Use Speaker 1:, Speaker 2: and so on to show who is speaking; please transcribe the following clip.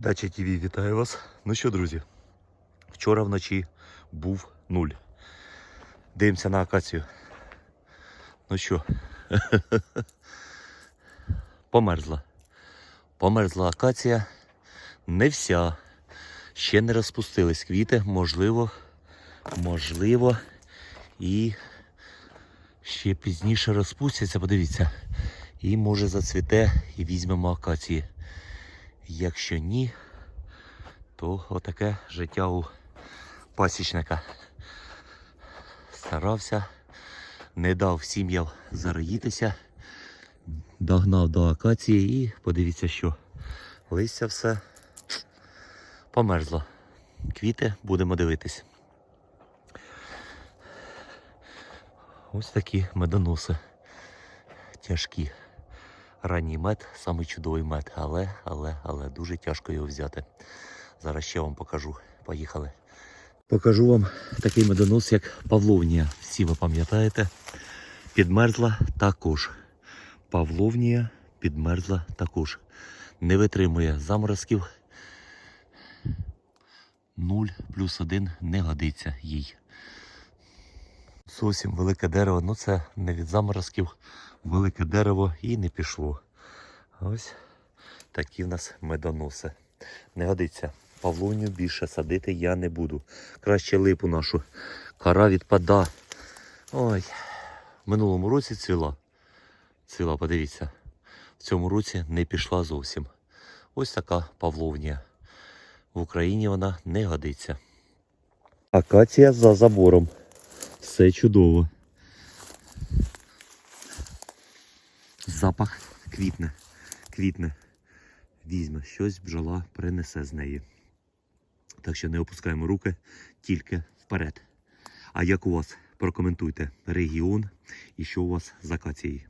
Speaker 1: Дача ТВ вітаю вас. Ну що, друзі, вчора вночі був нуль. Дивимося на акацію. Ну що, померзла. Померзла акація. Не вся. Ще не розпустились квіти, можливо, можливо, і ще пізніше розпустяться, подивіться. І може зацвіте і візьмемо акації. Якщо ні, то отаке життя у пасічника. Старався, не дав сім'ям зароїтися, догнав до акації і подивіться, що листя все померзло. Квіти будемо дивитись. Ось такі медоноси. Тяжкі. Ранній мед, самий чудовий мед, але, але, але дуже тяжко його взяти. Зараз ще вам покажу. Поїхали. Покажу вам такий медонос, як Павловнія. Всі ви пам'ятаєте. Підмерзла також. Павловнія підмерзла також. Не витримує заморозків. 0 плюс 1 не годиться їй. Зовсім велике дерево, ну це не від заморозків, велике дерево і не пішло. Ось такі в нас медоноси. Не годиться. Павлоню більше садити я не буду. Краще липу нашу. Кора відпада. Ой. В минулому році цвіла. Цвіла, подивіться. В цьому році не пішла зовсім. Ось така павловнія. В Україні вона не годиться. Акація за забором. Все чудово. Запах квітне. Квітне. Візьме щось, бджола принесе з неї. Так що не опускаємо руки тільки вперед. А як у вас? Прокоментуйте регіон і що у вас з акацією.